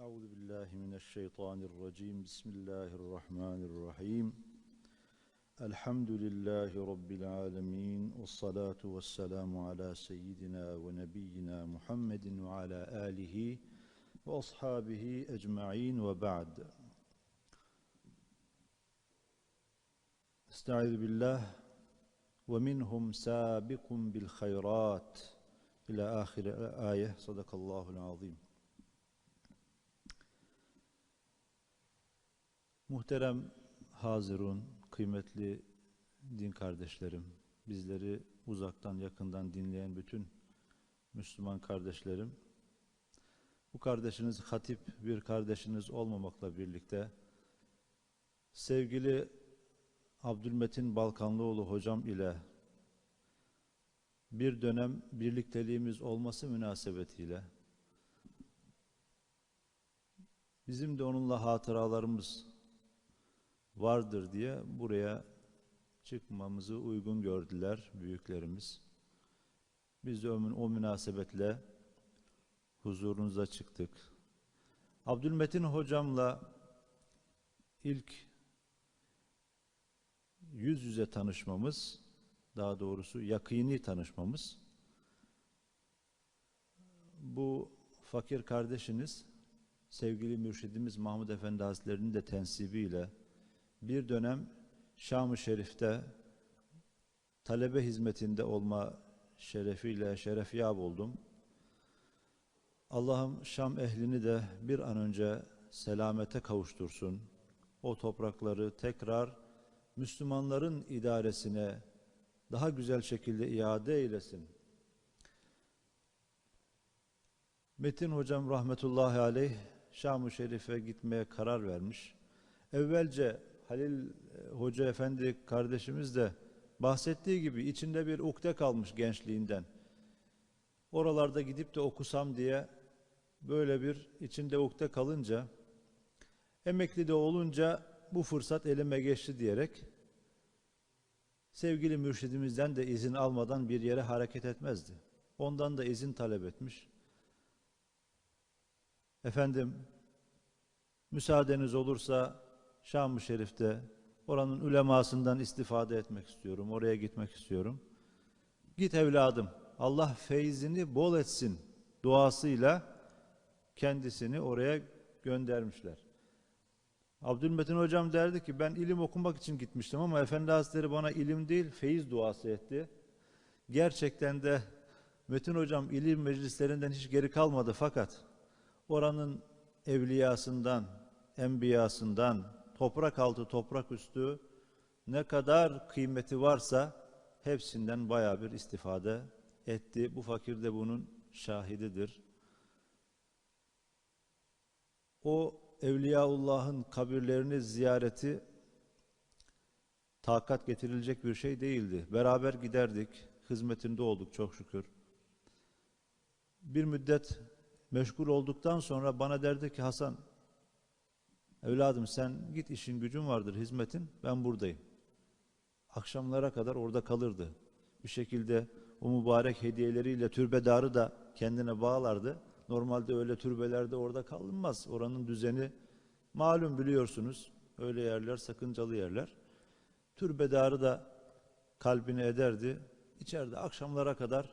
أعوذ بالله من الشيطان الرجيم. بسم الله الرحمن الرحيم. الحمد لله رب العالمين والصلاة والسلام على سيدنا ونبينا محمد وعلى آله وأصحابه أجمعين وبعد. استعيذ بالله ومنهم سابق بالخيرات. إلى آخر آية صدق الله العظيم. Muhterem Hazirun, kıymetli din kardeşlerim, bizleri uzaktan yakından dinleyen bütün Müslüman kardeşlerim, bu kardeşiniz hatip bir kardeşiniz olmamakla birlikte sevgili Abdülmetin Balkanlıoğlu hocam ile bir dönem birlikteliğimiz olması münasebetiyle bizim de onunla hatıralarımız vardır diye buraya çıkmamızı uygun gördüler büyüklerimiz. Biz de o, münasebetle huzurunuza çıktık. Abdülmetin hocamla ilk yüz yüze tanışmamız, daha doğrusu yakini tanışmamız, bu fakir kardeşiniz, sevgili mürşidimiz Mahmud Efendi Hazretleri'nin de tensibiyle bir dönem Şam-ı Şerif'te talebe hizmetinde olma şerefiyle şerefyab oldum. Allah'ım Şam ehlini de bir an önce selamete kavuştursun. O toprakları tekrar Müslümanların idaresine daha güzel şekilde iade eylesin. Metin hocam rahmetullahi aleyh Şam-ı Şerif'e gitmeye karar vermiş. Evvelce Halil e, Hoca Efendi kardeşimiz de bahsettiği gibi içinde bir ukde kalmış gençliğinden. Oralarda gidip de okusam diye böyle bir içinde ukde kalınca emekli de olunca bu fırsat elime geçti diyerek sevgili mürşidimizden de izin almadan bir yere hareket etmezdi. Ondan da izin talep etmiş. Efendim müsaadeniz olursa Şam-ı Şerif'te oranın ulemasından istifade etmek istiyorum. Oraya gitmek istiyorum. Git evladım. Allah feyzini bol etsin duasıyla kendisini oraya göndermişler. Abdülmetin hocam derdi ki ben ilim okumak için gitmiştim ama Efendi Hazretleri bana ilim değil feyiz duası etti. Gerçekten de Metin hocam ilim meclislerinden hiç geri kalmadı fakat oranın evliyasından, enbiyasından, toprak altı, toprak üstü ne kadar kıymeti varsa hepsinden baya bir istifade etti. Bu fakir de bunun şahididir. O Evliyaullah'ın kabirlerini ziyareti takat getirilecek bir şey değildi. Beraber giderdik, hizmetinde olduk çok şükür. Bir müddet meşgul olduktan sonra bana derdi ki Hasan Evladım sen git işin gücün vardır hizmetin ben buradayım. Akşamlara kadar orada kalırdı. Bir şekilde o mübarek hediyeleriyle türbedarı da kendine bağlardı. Normalde öyle türbelerde orada kalınmaz. Oranın düzeni malum biliyorsunuz. Öyle yerler sakıncalı yerler. Türbedarı da kalbini ederdi. İçeride akşamlara kadar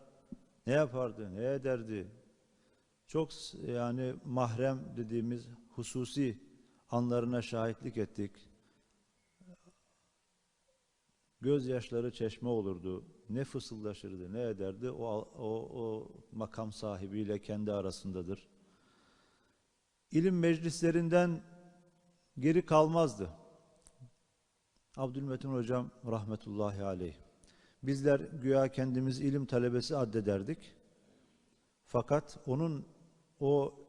ne yapardı, ne ederdi? Çok yani mahrem dediğimiz hususi anlarına şahitlik ettik. Gözyaşları çeşme olurdu. Ne fısıldaşırdı, ne ederdi o, o, o makam sahibiyle kendi arasındadır. İlim meclislerinden geri kalmazdı. Abdülmetin hocam rahmetullahi aleyh. Bizler güya kendimiz ilim talebesi addederdik. Fakat onun o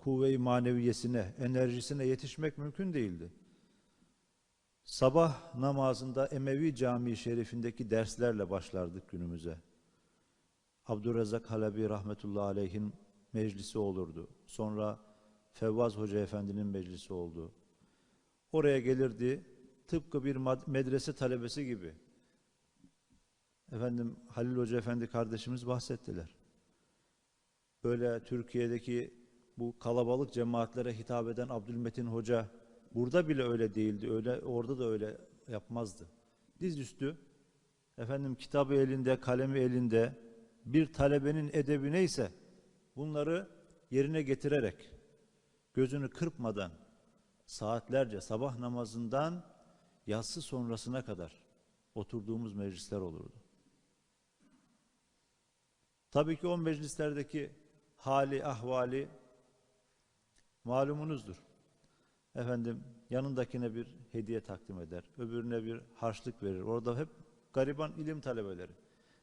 kuvve-i maneviyesine, enerjisine yetişmek mümkün değildi. Sabah namazında Emevi Camii Şerifindeki derslerle başlardık günümüze. Abdurrezzak Halebi rahmetullahi aleyhin meclisi olurdu. Sonra Fevvaz Hoca Efendi'nin meclisi oldu. Oraya gelirdi tıpkı bir medrese talebesi gibi. Efendim Halil Hoca Efendi kardeşimiz bahsettiler. böyle Türkiye'deki bu kalabalık cemaatlere hitap eden Abdülmetin Hoca burada bile öyle değildi. Öyle orada da öyle yapmazdı. Dizüstü efendim kitabı elinde, kalemi elinde bir talebenin edebi neyse bunları yerine getirerek gözünü kırpmadan saatlerce sabah namazından yatsı sonrasına kadar oturduğumuz meclisler olurdu. Tabii ki o meclislerdeki hali, ahvali malumunuzdur. Efendim yanındakine bir hediye takdim eder, öbürüne bir harçlık verir. Orada hep gariban ilim talebeleri.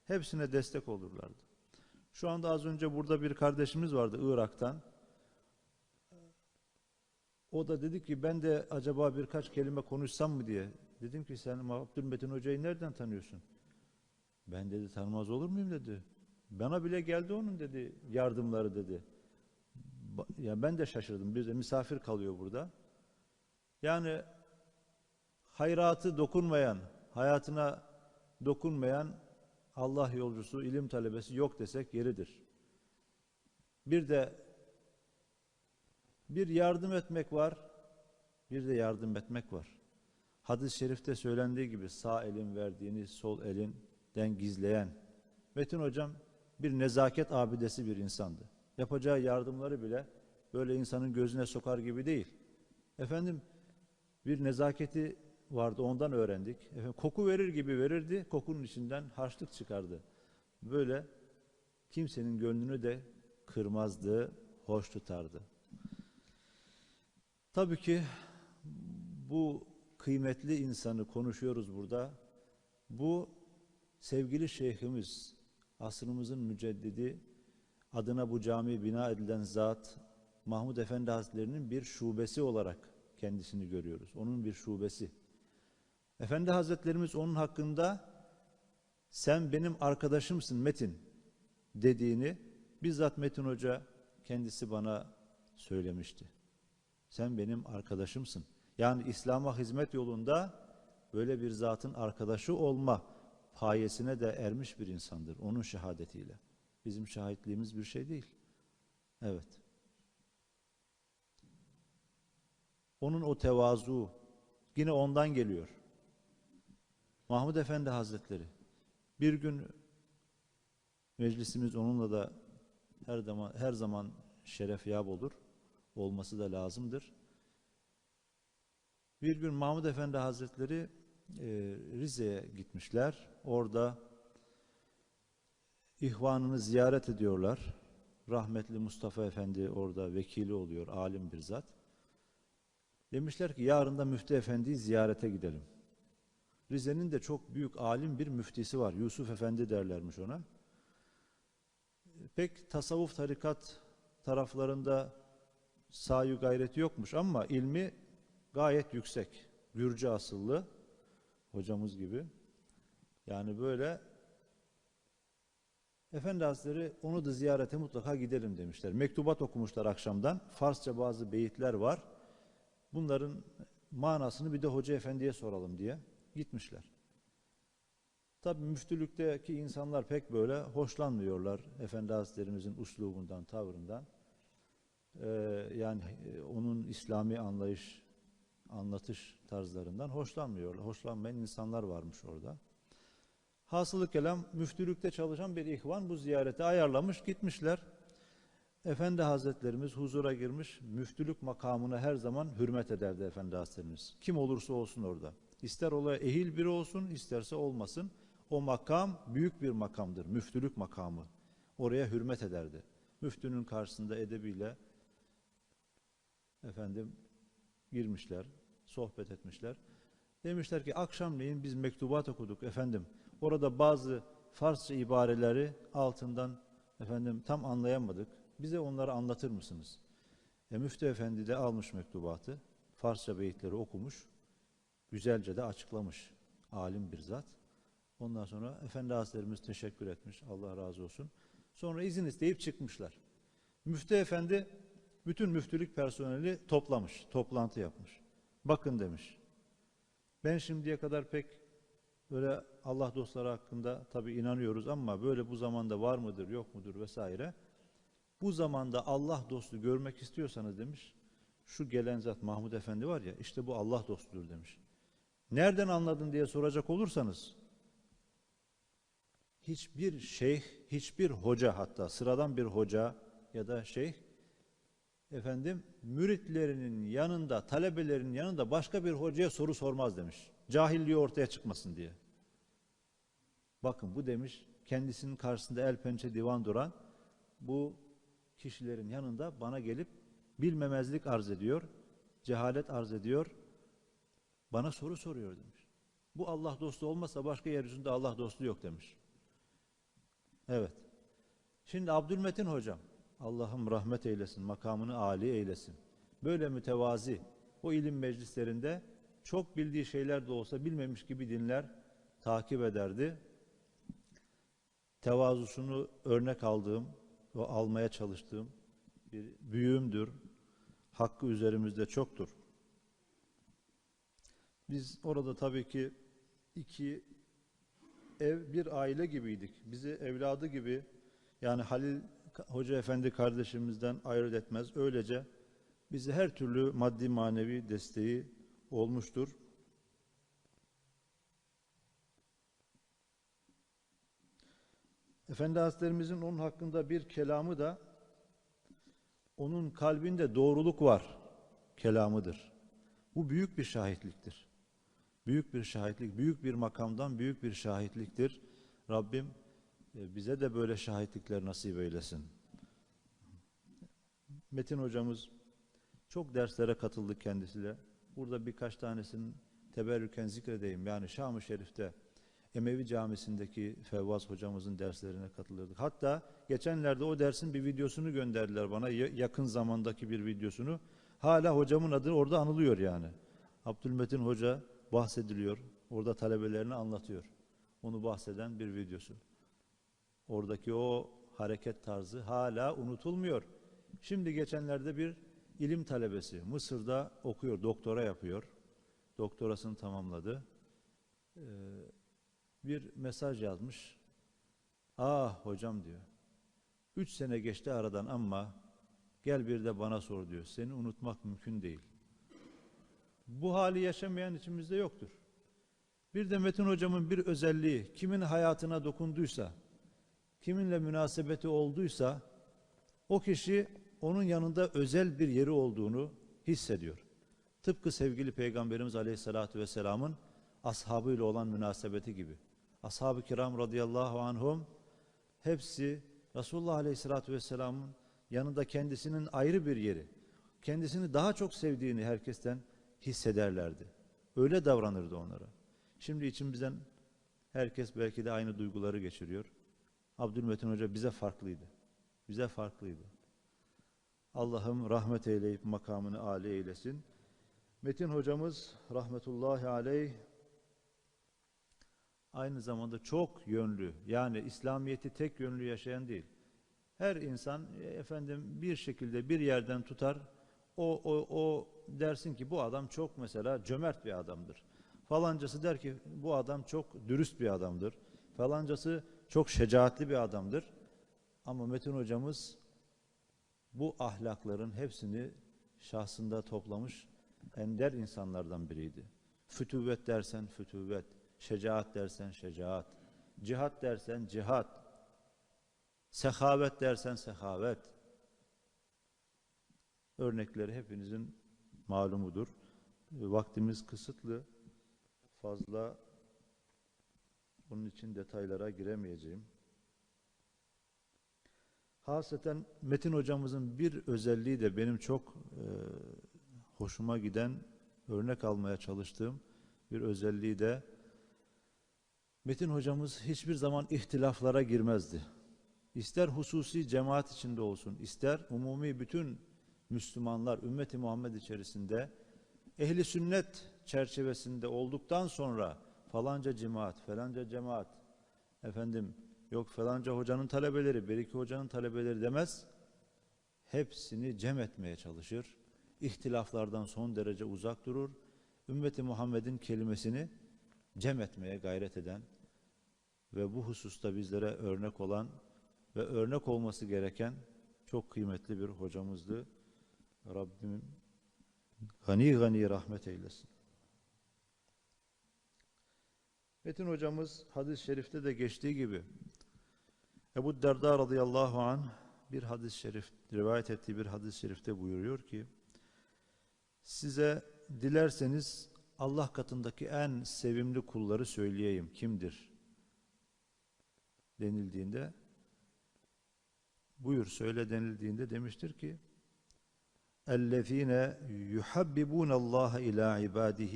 Hepsine destek olurlardı. Şu anda az önce burada bir kardeşimiz vardı Irak'tan. O da dedi ki ben de acaba birkaç kelime konuşsam mı diye. Dedim ki sen Abdülmetin Hoca'yı nereden tanıyorsun? Ben dedi tanımaz olur muyum dedi. Bana bile geldi onun dedi yardımları dedi. Ya ben de şaşırdım. Bir de misafir kalıyor burada. Yani hayratı dokunmayan, hayatına dokunmayan Allah yolcusu, ilim talebesi yok desek yeridir. Bir de bir yardım etmek var, bir de yardım etmek var. Hadis-i şerifte söylendiği gibi sağ elin verdiğini sol elinden gizleyen. Metin hocam bir nezaket abidesi bir insandı. Yapacağı yardımları bile böyle insanın gözüne sokar gibi değil. Efendim bir nezaketi vardı ondan öğrendik. Efendim, koku verir gibi verirdi, kokunun içinden harçlık çıkardı. Böyle kimsenin gönlünü de kırmazdı, hoş tutardı. Tabii ki bu kıymetli insanı konuşuyoruz burada. Bu sevgili şeyhimiz, asrımızın müceddidi, adına bu cami bina edilen zat Mahmud Efendi Hazretleri'nin bir şubesi olarak kendisini görüyoruz. Onun bir şubesi. Efendi Hazretlerimiz onun hakkında sen benim arkadaşımsın Metin dediğini bizzat Metin Hoca kendisi bana söylemişti. Sen benim arkadaşımsın. Yani İslam'a hizmet yolunda böyle bir zatın arkadaşı olma payesine de ermiş bir insandır. Onun şehadetiyle. Bizim şahitliğimiz bir şey değil. Evet. Onun o tevazu yine ondan geliyor. Mahmud Efendi Hazretleri bir gün meclisimiz onunla da her zaman her zaman şeref yap olur. Olması da lazımdır. Bir gün Mahmud Efendi Hazretleri e, Rize'ye gitmişler. Orada ihvanını ziyaret ediyorlar. Rahmetli Mustafa Efendi orada vekili oluyor, alim bir zat. Demişler ki yarın da Müftü Efendi'yi ziyarete gidelim. Rize'nin de çok büyük alim bir müftisi var. Yusuf Efendi derlermiş ona. Pek tasavvuf tarikat taraflarında sayu gayreti yokmuş ama ilmi gayet yüksek. Gürcü asıllı hocamız gibi. Yani böyle Efendi Hazretleri onu da ziyarete mutlaka gidelim demişler. Mektubat okumuşlar akşamdan. Farsça bazı beyitler var. Bunların manasını bir de Hoca Efendi'ye soralım diye gitmişler. Tabi müftülükteki insanlar pek böyle hoşlanmıyorlar Efendi Hazretlerimizin uslubundan, tavrından. Ee, yani e, onun İslami anlayış, anlatış tarzlarından hoşlanmıyorlar. Hoşlanmayan insanlar varmış orada. Hasılı kelam müftülükte çalışan bir ihvan bu ziyarete ayarlamış gitmişler. Efendi Hazretlerimiz huzura girmiş, müftülük makamına her zaman hürmet ederdi Efendi Hazretlerimiz. Kim olursa olsun orada. İster olaya ehil biri olsun, isterse olmasın. O makam büyük bir makamdır, müftülük makamı. Oraya hürmet ederdi. Müftünün karşısında edebiyle efendim girmişler, sohbet etmişler. Demişler ki akşamleyin biz mektubat okuduk efendim. Orada bazı Farsça ibareleri altından efendim tam anlayamadık. Bize onları anlatır mısınız? E, Müftü Efendi de almış mektubatı. Farsça beyitleri okumuş. Güzelce de açıklamış. Alim bir zat. Ondan sonra Efendi Hazretlerimiz teşekkür etmiş. Allah razı olsun. Sonra izin isteyip çıkmışlar. Müftü Efendi bütün müftülük personeli toplamış. Toplantı yapmış. Bakın demiş. Ben şimdiye kadar pek böyle Allah dostları hakkında tabii inanıyoruz ama böyle bu zamanda var mıdır yok mudur vesaire. Bu zamanda Allah dostu görmek istiyorsanız demiş, şu gelen zat Mahmud Efendi var ya, işte bu Allah dostudur demiş. Nereden anladın diye soracak olursanız, hiçbir şeyh, hiçbir hoca hatta sıradan bir hoca ya da şeyh, efendim müritlerinin yanında, talebelerinin yanında başka bir hocaya soru sormaz demiş. Cahilliği ortaya çıkmasın diye. Bakın bu demiş, kendisinin karşısında el pençe divan duran bu kişilerin yanında bana gelip bilmemezlik arz ediyor, cehalet arz ediyor, bana soru soruyor demiş. Bu Allah dostu olmasa başka yeryüzünde Allah dostu yok demiş. Evet. Şimdi Abdülmetin hocam, Allah'ım rahmet eylesin, makamını âli eylesin. Böyle mütevazi, o ilim meclislerinde çok bildiği şeyler de olsa bilmemiş gibi dinler, takip ederdi. Tevazusunu örnek aldığım ve almaya çalıştığım bir büyüğümdür. Hakkı üzerimizde çoktur. Biz orada tabii ki iki ev bir aile gibiydik. Bizi evladı gibi yani Halil Hoca Efendi kardeşimizden ayırt etmez. Öylece bizi her türlü maddi manevi desteği olmuştur. Efendi Hazretlerimizin onun hakkında bir kelamı da onun kalbinde doğruluk var kelamıdır. Bu büyük bir şahitliktir. Büyük bir şahitlik, büyük bir makamdan büyük bir şahitliktir. Rabbim bize de böyle şahitlikler nasip eylesin. Metin hocamız çok derslere katıldı kendisiyle. Burada birkaç tanesini teberrüken zikredeyim. Yani Şam-ı Şerif'te Emevi Camisi'ndeki Fevvaz hocamızın derslerine katılırdık. Hatta geçenlerde o dersin bir videosunu gönderdiler bana. ya- Yakın zamandaki bir videosunu. Hala hocamın adı orada anılıyor yani. Abdülmetin Hoca bahsediliyor. Orada talebelerini anlatıyor. Onu bahseden bir videosu. Oradaki o hareket tarzı hala unutulmuyor. Şimdi geçenlerde bir ilim talebesi Mısır'da okuyor, doktora yapıyor. Doktorasını tamamladı. Ee, bir mesaj yazmış. Ah hocam diyor. Üç sene geçti aradan ama gel bir de bana sor diyor. Seni unutmak mümkün değil. Bu hali yaşamayan içimizde yoktur. Bir de Metin hocamın bir özelliği kimin hayatına dokunduysa, kiminle münasebeti olduysa o kişi onun yanında özel bir yeri olduğunu hissediyor. Tıpkı sevgili Peygamberimiz Aleyhisselatü Vesselam'ın ashabıyla olan münasebeti gibi. Ashab-ı kiram radıyallahu anhum hepsi Resulullah Aleyhisselatü Vesselam'ın yanında kendisinin ayrı bir yeri, kendisini daha çok sevdiğini herkesten hissederlerdi. Öyle davranırdı onlara. Şimdi içimizden herkes belki de aynı duyguları geçiriyor. Abdülmetin Hoca bize farklıydı. Bize farklıydı. Allah'ım rahmet eyleyip makamını âli eylesin. Metin hocamız rahmetullahi aleyh aynı zamanda çok yönlü yani İslamiyet'i tek yönlü yaşayan değil. Her insan e, efendim bir şekilde bir yerden tutar o, o, o dersin ki bu adam çok mesela cömert bir adamdır. Falancası der ki bu adam çok dürüst bir adamdır. Falancası çok şecaatli bir adamdır. Ama Metin hocamız bu ahlakların hepsini şahsında toplamış ender insanlardan biriydi. Fütüvvet dersen fütüvvet, şecaat dersen şecaat, cihat dersen cihat, sehavet dersen sehavet. Örnekleri hepinizin malumudur. Vaktimiz kısıtlı. Fazla bunun için detaylara giremeyeceğim. Hasreten Metin hocamızın bir özelliği de benim çok e, hoşuma giden, örnek almaya çalıştığım bir özelliği de Metin hocamız hiçbir zaman ihtilaflara girmezdi. İster hususi cemaat içinde olsun, ister umumi bütün Müslümanlar, ümmeti Muhammed içerisinde ehli sünnet çerçevesinde olduktan sonra falanca cemaat, falanca cemaat, efendim yok falanca hocanın talebeleri, bir iki hocanın talebeleri demez. Hepsini cem etmeye çalışır. İhtilaflardan son derece uzak durur. Ümmeti Muhammed'in kelimesini cem etmeye gayret eden ve bu hususta bizlere örnek olan ve örnek olması gereken çok kıymetli bir hocamızdı. Rabbim gani gani rahmet eylesin. Metin hocamız hadis-i şerifte de geçtiği gibi Ebu Derda radıyallahu an bir hadis-i şerif rivayet ettiği bir hadis-i şerifte buyuruyor ki size dilerseniz Allah katındaki en sevimli kulları söyleyeyim kimdir denildiğinde buyur söyle denildiğinde demiştir ki اَلَّذ۪ينَ يُحَبِّبُونَ اللّٰهَ اِلٰى عِبَادِهِ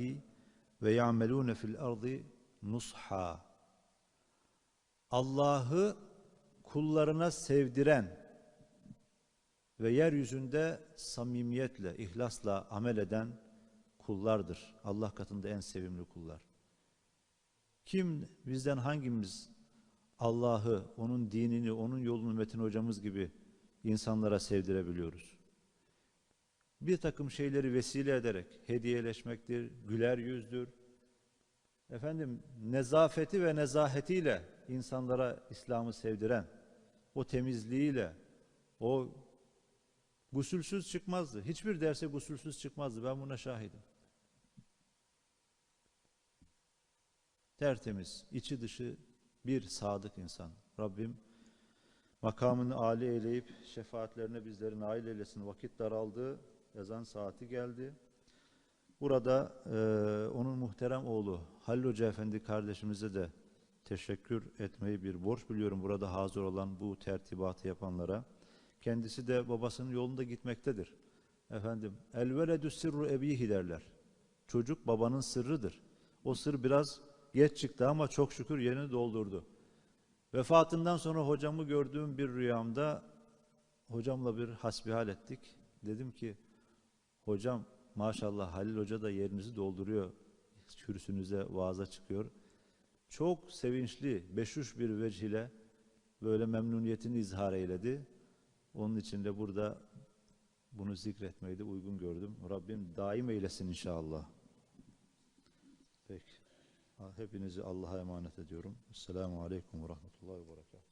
وَيَعْمَلُونَ فِي الْأَرْضِ nusha. Allah'ı kullarına sevdiren ve yeryüzünde samimiyetle, ihlasla amel eden kullardır. Allah katında en sevimli kullar. Kim bizden hangimiz Allah'ı, onun dinini, onun yolunu Metin hocamız gibi insanlara sevdirebiliyoruz? Bir takım şeyleri vesile ederek hediyeleşmektir, güler yüzdür, Efendim nezafeti ve nezahetiyle insanlara İslam'ı sevdiren, o temizliğiyle, o gusülsüz çıkmazdı. Hiçbir derse gusülsüz çıkmazdı. Ben buna şahidim. Tertemiz, içi dışı bir sadık insan. Rabbim makamını âli eyleyip şefaatlerine bizleri nail eylesin. Vakit daraldı, ezan saati geldi. Burada e, onun muhterem oğlu Halil Hoca Efendi kardeşimize de teşekkür etmeyi bir borç biliyorum burada hazır olan bu tertibatı yapanlara. Kendisi de babasının yolunda gitmektedir. Efendim, el veledü sirru ebihi derler. Çocuk babanın sırrıdır. O sır biraz geç çıktı ama çok şükür yerini doldurdu. Vefatından sonra hocamı gördüğüm bir rüyamda hocamla bir hasbihal ettik. Dedim ki hocam maşallah Halil Hoca da yerinizi dolduruyor. Kürsünüze vaaza çıkıyor. Çok sevinçli, beşuş bir vecih ile böyle memnuniyetini izhar eyledi. Onun için de burada bunu zikretmeyi de uygun gördüm. Rabbim daim eylesin inşallah. Peki. Hepinizi Allah'a emanet ediyorum. Esselamu Aleyküm ve Rahmetullahi ve Berekatuhu.